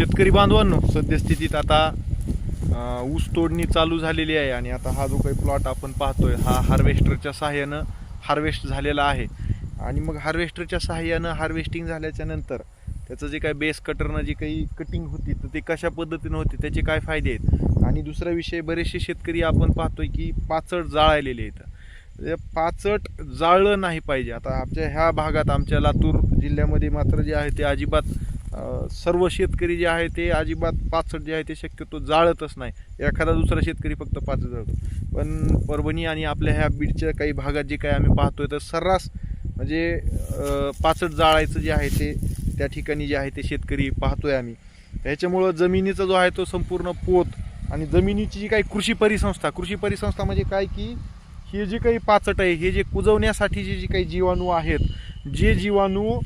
शेतकरी बांधवांनो सद्यस्थितीत आता ऊस तोडणी चालू झालेली आहे आणि आता हा जो काही प्लॉट आपण पाहतोय हा हार्वेस्टरच्या सहाय्यानं हार्वेस्ट झालेला आहे. आणि मग हार्वेस्टरच्या सहाय्यानं हार्वेस्टिंग झाल्याच्यानंतर त्याचं जे काही बेस कटरनं जी काही कटिंग होती तर ते कशा पद्धतीनं होते त्याचे काय फायदे आहेत? आणि दुसरा विषय बरेचसे शेतकरी आपण पाहतोय की पाचट जाळायलेले आहेत. म्हणजे पाचट जाळलं नाही पाहिजे. आता आमच्या ह्या भागात आमच्या लातूर जिल्ह्यामध्ये मात्र जे आहे ते अजिबात सर्व शेतकरी जे आहे ते अजिबात पाचट जे आहे ते शक्यतो जाळतच नाही. एखादा दुसरा शेतकरी फक्त पाच जाळतो. पण परभणी आणि आपल्या ह्या बीडच्या काही भागात जे काही आम्ही पाहतोय तर सर्रास म्हणजे पाचट जाळायचं जे आहे ते त्या ठिकाणी जे आहे ते शेतकरी पाहतोय आम्ही. त्याच्यामुळं जमिनीचा जो आहे तो संपूर्ण पोत आणि जमिनीची जी काही कृषी परिसंस्था कृषी परिसंस्था म्हणजे काय की हे जे काही पाचट आहे हे जे कुजवण्यासाठीचे जे काही जीवाणू आहेत जे जीवाणू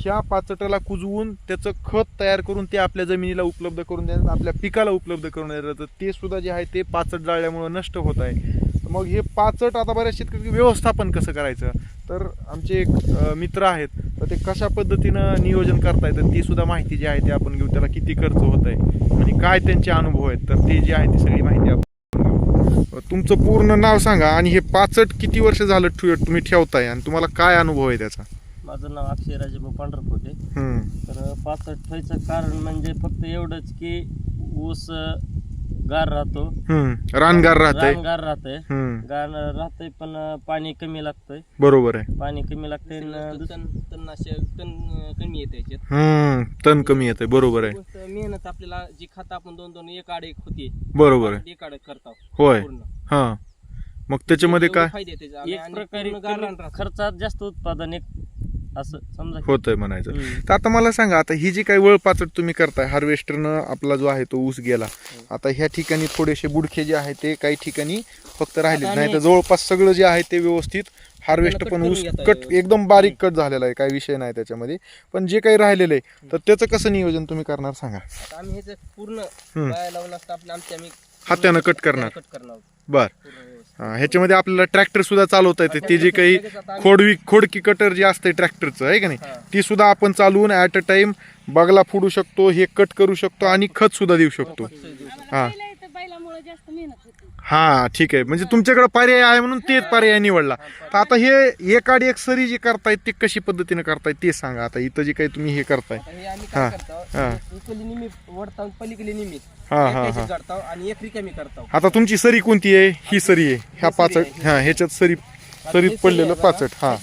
ह्या पाचटाला कुजवून त्याचं खत तयार करून ते आपल्या जमिनीला उपलब्ध करून देण्यात आपल्या पिकाला उपलब्ध करून देण्यात ते सुद्धा जे आहे ते पाचट जाळल्यामुळं नष्ट होत आहे. मग हे पाचट आता बऱ्याच शेतकरी व्यवस्थापन कसं करायचं? तर आमचे एक मित्र आहेत तर ते कशा पद्धतीनं नियोजन करता येतं ती सुद्धा माहिती जी आहे ती आपण घेऊ त्याला किती खर्च होत आहे आणि काय त्यांचे अनुभव आहेत तर ते जे आहे ती सगळी माहिती आपण घेऊ. तुमचं पूर्ण नाव सांगा आणि हे पाचट किती वर्ष झालं तुम्ही ठेवताय आणि तुम्हाला काय अनुभव आहे त्याचा? माझं नाव अक्षय राजेभाऊ पांढरकोटे तर पाचट ठेवायचं कारण म्हणजे फक्त एवढंच की ऊस गार राहतो. रानगार राहतंय. गार राहतंय. हम्म, गार राहतंय पण पाणी कमी लागतंय. बरोबर आहे. पाणी कमी लागतंय कमी येते तण कमी येते बरोबर आहे. मेहनत आपल्याला जी खात आपण दोन दोन एक आड एक होती बरोबर आहे. एक आड करतो होय. हा. मग त्याच्यामध्ये काय? फायदे राहतं. खर्चात जास्त उत्पादन एक असं समजा होतंय म्हणायचं. हम्म. तर आता मला सांगा आता ही जी काही वळपाचट तुम्ही करताय हार्वेस्टरनं आपला जो आहे तो ऊस गेला आता ह्या ठिकाणी थोडेसे बुडखे जे आहे ते काही ठिकाणी फक्त राहिले. आता नाही तर जवळपास सगळं जे आहे ते व्यवस्थित हार्वेस्ट त्याला पण ऊस घेता कट. एकदम बारीक कट झालेला आहे काही विषय नाही त्याच्यामध्ये. पण जे काही राहिलेलं आहे तर त्याचं कसं नियोजन तुम्ही करणार सांगा? आता आम्ही ह्याचं पूर्ण. बाया लावून असतं आपल्या आमच्या आम्ही हातानं cut करणार. कट करणार बर. पूर्ण ह्याच्यामध्ये आपल्याला ट्रॅक्टर सुद्धा चालवता येते. ते जे काही खोडवी खोडकी कटर जे असते ट्रॅक्टरचं आहे का नाही? हा. ती सुद्धा आपण चालवून ऍट अ टाइम बगला फोडू शकतो हे कट करू शकतो आणि खत सुद्धा देऊ शकतो. हा हा ठीक आहे. म्हणजे तुमच्याकडे पर्याय आहे म्हणून तेच पर्याय निवडला. तर आता हे एकाड एक सरी जी करतायत ते कशी पद्धतीने करतायत ते सांगा. आता इथं जे काही तुम्ही हे करताय. आता हे आम्ही हा, करतो हा. इकडली निमी वडताव पलीकडली निमी हा, हा, हा. काढताव आणि एक रिकामी करताव. आता तुमची सरी कोणती आहे? ही सरी आहे. ह्या आहे. हा ह्याच्यात सरी सरीत हे पडलेलं. पाचट हा.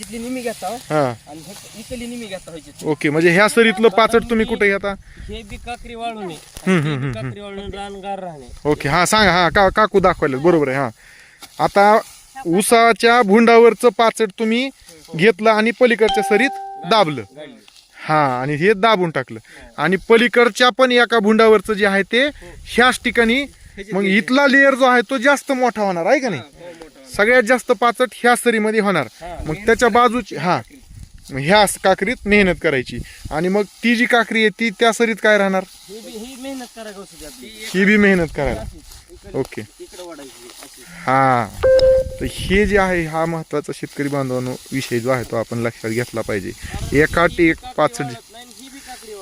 हा. आणि हे- निमी घेता ह्याची ओके म्हणजे ह्या सरीतलं पाचट तुम्ही कुठे घेता? हे बी काकरी वाळून हे काकरी रानगार राहणे. ओके हा सांगा हा का काकू दाखवायला बरोबर आहे हा. आता ऊसाच्या भुंडावरचं पाचट तुम्ही घेतलं आणि पलीकडच्या सरीत दाबलं. हा आणि हे दाबून टाकलं. आणि पलीकडच्या पण एका भुंडावरचं जे आहे ते ह्याच ठिकाणी मग इथला लेअर जो आहे तो जास्त मोठा होणार आहे का नाही? सगळ्यात जास्त पाचट ह्या सरीमध्ये होणार. मग त्याच्या बाजूची हा. मग ह्या काकरीत मेहनत करायची. आणि मग ती जी काकरी आहे ती त्या सरीत काय राहणार? ही बी मेहनत ही करायला. ओके. हा. तर हे जे आहे हा महत्त्वाचा शेतकरी बांधवांनो विषय जो आहे तो आपण लक्षात घेतला पाहिजे. एकाट एक पाचट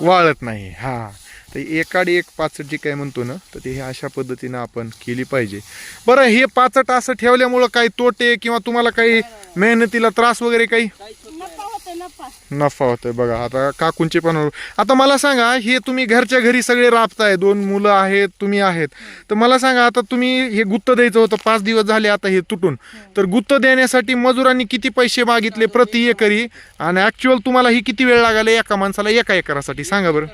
वाळत नाही. हा. तर एकाड एक पाचट जे काय म्हणतो ना तर ते हे अशा पद्धतीनं आपण केली पाहिजे. बरं हे पाचट असं ठेवल्यामुळं काही तोटे किंवा तुम्हाला काही मेहनतीला त्रास वगैरे काही? नफा होतोय नफा. नफा होतोय बघा आता काकूंचे पण आता मला सांगा हे तुम्ही घरच्या घरी सगळे राबताय दोन मुलं आहेत तुम्ही आहेत. तर मला सांगा आता तुम्ही हे गुत्त द्यायचं होतं पाच दिवस झाले आता हे तुटून. तर गुत्त देण्यासाठी मजुरांनी किती पैसे मागितले प्रति एकरी? आणि ऍक्च्युअल तुम्हाला ही किती वेळ लागला एका माणसाला एका एकरासाठी? सांगा बरं.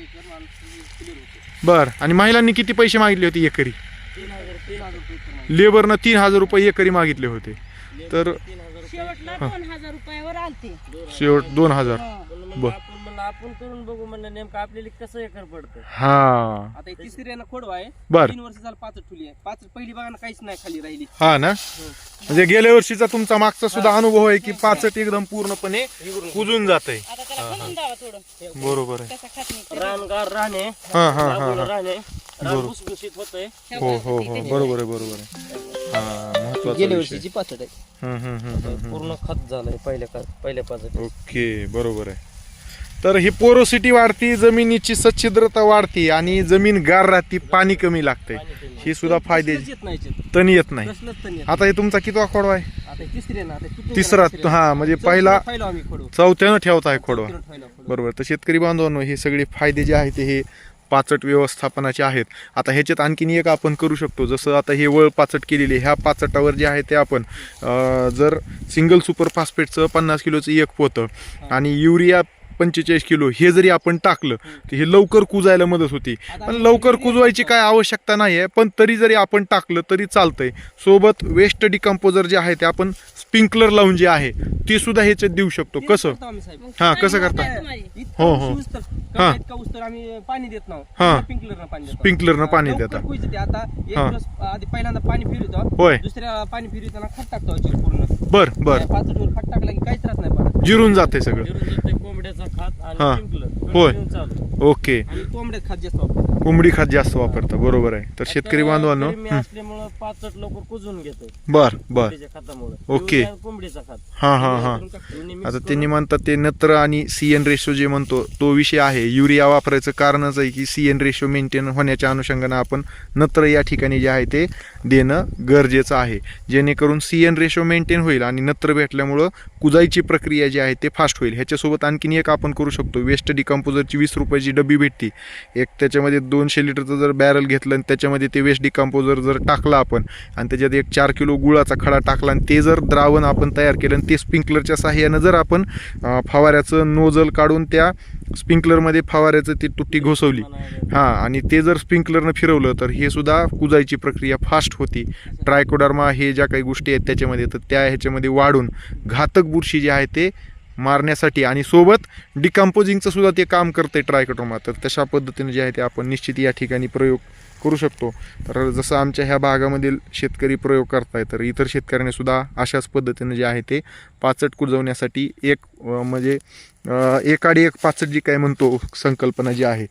एक माणूस एक एकर माणूस क्लिअर होतो बर आणि महिलांनी किती पैसे मागितले होते एकरी तीन हजार तीन हजार रुपये. लेबरनं तीन हजार रुपये एकरी मागितले होते तर तीन हजार रुपये शेवटला दोन हजार रुपयावर आलते शेवट दोन हजार बर. आपण आपण करून बघू म्हणलं नेमकं आपल्याला कसं एकर पडतं. हा. आता ही तिसरी आहे ना खोडवा आहे. बर. तीन वर्ष झालं पाच ठुली आहे. पाच पहिली बघा ना काहीच नाही खाली राहिली. हा ना? म्हणजे गेल्या वर्षीचा तुमचा मागचा सुद्धा अनुभव आहे की पाचट एकदम पूर्णपणे कुजून जात आहे आता त्याला घालून द्यावा थोडं. बरोबर आहे. त्याचा खात नाही रानगार राहणे हा हा हा हा. राहणे रान भुसभुशीत होतंय. हो हो हो. बरोबर आहे. बरोबर आहे. हा महत्त्वाचा गेल्या विषय. वर्षीची पाचट आहे. हम्म, हम्म, हम्म, हम्म, हम्म. पूर्ण खत झालंय पहिल्या का पहिल्या पाच ओके बरोबर आहे. तर ही पोरोसिटी वाढती जमिनीची सच्छिद्रता वाढती आणि जमीन गार राहती पाणी कमी लागते. ही सुद्धा फायदे. तण येत नाही. आता हे तुमचा कितवा खोडवा आहे? तिसरी हे म्हणजे पहिला-. चौथ्यानं ठेवता आहे खोडवा. बरोबर. तर शेतकरी बांधवांनो हे सगळे फायदे जे आहेत हे पाचट व्यवस्थापनाचे आहेत. आता ह्याच्यात आणखीन एक आपण करू शकतो. जसं आता हे वळ पाचट केलेले ह्या पाचटावर जे आहे ते आपण जर सिंगल सुपर फॉस्फेटचं पन्नास किलोचं एक पोतं आणि युरिया पंचेचाळीस किलो हे जरी आपण टाकलं तर हे लवकर कुजायला मदत होती. पण लवकर कुजवायची काय आवश्यकता नाही आहे पण तरी जरी आपण टाकलं तरी चालतंय. सोबत वेस्ट डिकम्पोजर जे आहे ते आपण स्प्रिंकलर लावून जे आहे ते सुद्धा ह्याच्यात देऊ शकतो. कसं. हा कसं करता? हो, हो. हा. इतका ऊस तर आम्ही पाणी देत नाही. हा. स्प्रिंकलरनं पाणी देतो. स्प्रिंकलरनं पाणी लवकर देता. आता. एक हा. दिवस आधी पहिल्यांदा पाणी फिरवतो. होय. दुसऱ्या पाणी फिरवताना खत टाकतो याच्यावर पूर्ण बर. बर पाच खत टाकलं की काहीच राहत नाही जिरून जाते सगळं. जिरून जाते कोंबड्याचा खात आणि हा. स्प्रिंकलर होय. चालू. ओके. आणि कोंबड्यात खत जास्त वापरतो. कोंबडी खात जास्त वापरता बरोबर आहे. तर शेतकरी बांधवांनो गरमी असल्यामुळं पाचट लवकर कुजून घेतो बर बर. कोंबडीच्या खतामुळे. ओके. कोंबडीचा खात. हा हा हा. दोन्ही mix आता त्यांनी म्हणतात ते नत्र आणि सी एन रेशो जे म्हणतो तो विषय आहे. युरिया वापरायचं कारणच आहे की सी एन रेशो मेंटेन होण्याच्या अनुषंगानं आपण नत्र या ठिकाणी जे आहे ते देणं गरजेचं आहे. जेणेकरून सी एन रेशो मेंटेन होईल आणि नत्र भेटल्यामुळं कुजायची प्रक्रिया जी आहे ते फास्ट होईल. ह्याच्यासोबत आणखीन एक आपण करू शकतो. वेस्ट डिकम्पोजरची वीस रुपयाची डबी भेटती. एक त्याच्यामध्ये दोनशे लिटरचं जर बॅरल घेतलं आणि त्याच्यामध्ये ते वेस्ट डिकम्पोजर जर टाकलं आपण आणि त्याच्यात एक चार किलो गुळाचा खडा टाकला आणि ते जर द्रावण आपण तयार केलं आणि ते स्प्रिंकलरच्या साहाय्यानं जर आपण फवाऱ्याचं नोजल काढून त्या स्प्रिंकलरमध्ये फवाऱ्याचं ती तुट्टी घोसवली. हां आणि ते जर स्प्रिंकलरनं फिरवलं तर हे सुद्धा कुजायची प्रक्रिया फास्ट होती. ट्रायकोडर्मा हे ज्या काही गोष्टी आहेत त्याच्यामध्ये तर त्या ह्याच्यामध्ये वाढून घातक बुरशी जे आहे ते मारण्यासाठी आणि सोबत डिकम्पोजिंगचं सुद्धा ते काम करते ट्रायकोडर्मा. तर तशा पद्धतीने जे आहे ते आपण निश्चित या ठिकाणी प्रयोग करू शकतो. तर जसं आमच्या ह्या भागामधील शेतकरी प्रयोग करताय तर इतर शेतकऱ्यांनी सुद्धा अशाच पद्धतीने जे आहे ते पाचट कुजवण्यासाठी एक म्हणजे एकाडी एक पाचट जी काय म्हणतो संकल्पना जी आहे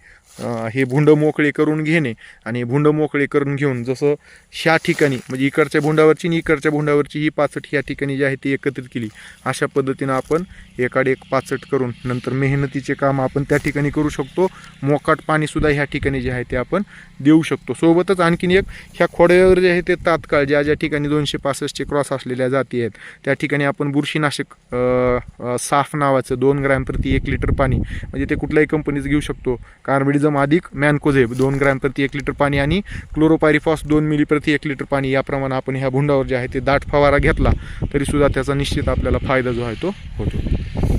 हे भुंड मोकळे करून घेणे आणि भुंड मोकळे करून घेऊन जसं ह्या ठिकाणी म्हणजे इकडच्या भुंडावरची आणि इकडच्या भुंडावरची ही पाचट ह्या ठिकाणी जी आहे ती एकत्रित केली. अशा पद्धतीनं आपण एकाडे एक पाचट करून नंतर मेहनतीचे काम आपण त्या ठिकाणी करू शकतो. मोकाट पाणीसुद्धा ह्या ठिकाणी जे आहे ते आपण देऊ शकतो. सोबतच आणखीन एक ह्या खोड्यावर जे आहे ते तात्काळ ज्या ज्या ठिकाणी दोनशे पासष्टचे क्रॉस असलेल्या जाती आहेत त्या ठिकाणी आपण बुरशीनाशक साफ नावाचं दोन ग्रॅम प्रति एक लिटर पाणी म्हणजे ते कुठल्याही कंपनीचं घेऊ शकतो. कार्बिडिझम अधिक मॅनकोझेब दोन ग्रॅम प्रति एक लिटर पाणी आणि क्लोरोपायरिफॉस दोन मिली प्रति एक लिटर पाणी याप्रमाणे आपण ह्या भुंडावर जे आहे ते दाट फवारा घेतला तरीसुद्धा त्याचा निश्चित आपल्याला फायदा जो आहे तो होतो.